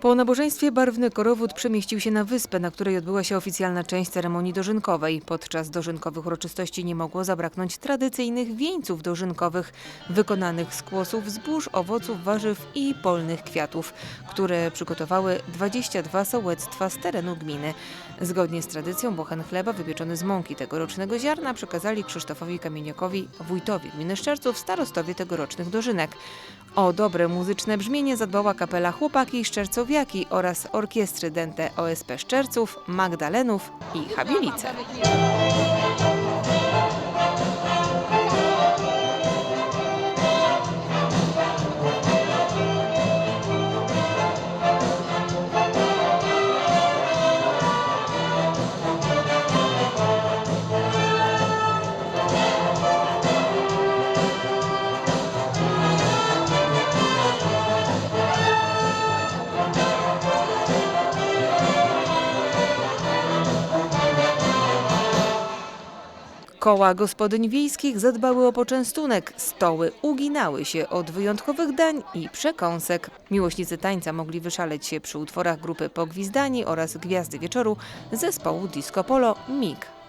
Po nabożeństwie barwny korowód przemieścił się na wyspę, na której odbyła się oficjalna część ceremonii dożynkowej. Podczas dożynkowych uroczystości nie mogło zabraknąć tradycyjnych wieńców dożynkowych, wykonanych z kłosów zbóż, owoców, warzyw i polnych kwiatów, które przygotowały 22 sołectwa z terenu gminy. Zgodnie z tradycją bochen chleba wypieczony z mąki tegorocznego ziarna przekazali Krzysztofowi Kamieniakowi, wójtowi gminy Szczerców, starostowie tegorocznych dożynek. O dobre muzyczne brzmienie zadbała kapela Chłopaki Szczercowiaki oraz orkiestry Dente OSP Szczerców, Magdalenów i Habilice. Koła gospodyń wiejskich zadbały o poczęstunek, stoły uginały się od wyjątkowych dań i przekąsek. Miłośnicy tańca mogli wyszaleć się przy utworach grupy Pogwizdani oraz Gwiazdy Wieczoru zespołu Disco Polo MIG.